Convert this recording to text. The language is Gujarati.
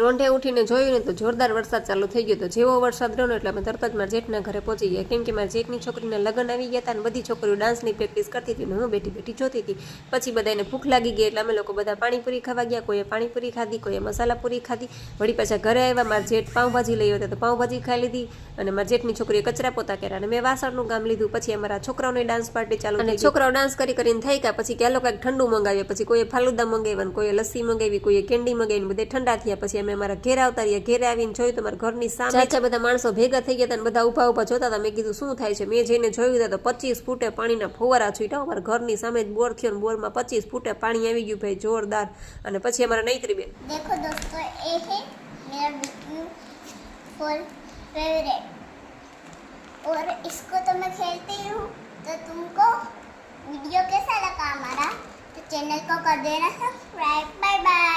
રોંઢે ઉઠીને જોયું ને તો જોરદાર વરસાદ ચાલુ થઈ ગયો તો જેવો વરસાદ રહ્યો એટલે અમે તરત જ મારા જેઠના ઘરે પહોંચી ગયા. કેમ કે મારા જેઠની છોકરીને લગ્ન આવી ગયા હતા અને બધી છોકરીઓ ડાન્સની પ્રેક્ટિસ કરતી હતી હું બેઠી બેઠી જોતી હતી. પછી બધાને ભૂખ લાગી ગઈ એટલે અમે લોકો બધા પાણીપુરી ખાવા ગયા. કોઈએ પાણીપુરી ખાધી કોઈએ મસાલા પૂરી ખાધી. વળી પાછા ઘરે આવ્યા મારા જેઠ પાઉંભાજી લઈ હતા તો પાઉંભાજી ખાઈ લીધી અને મારા જેઠની છોકરીએ કચરા પોતા કર્યા અને મેં વાસણનું કામ લીધું. પછી અમારા છોકરાઓને ડાન્સ પાર્ટી ચાલુ અને છોકરાઓ ડાન્સ કરી કરીને થઈ ગયા. પછી ક્યાં લોકો ઠંડુ મંગાવ્યા. પછી કોઈએ ફાલુદા મંગાવ્યા કોઈએ લસ્સી મંગાવી કોઈએ કેન્ડી મંગાવી બધે ઠંડા થયા. પછી અમે અમારા ઘેર આવતા રહ્યા ઘેરે આવીને જોયું તો મારા ઘરની સામે ચાચા બધા માણસો ભેગા થઈ ગયા હતા અને બધા ઊભા ઊભા જોતા હતા મેં કીધું શું થાય છે મેં જઈને જોયું તો પચીસ ફૂટે પાણીના ફુવારા છૂટ્યા અમારા ઘરની સામે જ બોર થયો ને બોરમાં પચીસ ફૂટે પાણી આવી ગયું ભાઈ જોરદાર અને પછી અમારા નૈત્રી બેન देखो दोस्तों ये है मेरा ब्यूटीफुल फेवरेट और इसको तो मैं खेलती हूँ तो तुमको वीडियो कैसा लगा हमारा तो चैनल को कर देना सब्सक्राइब बाय बाय कल मिलेंगे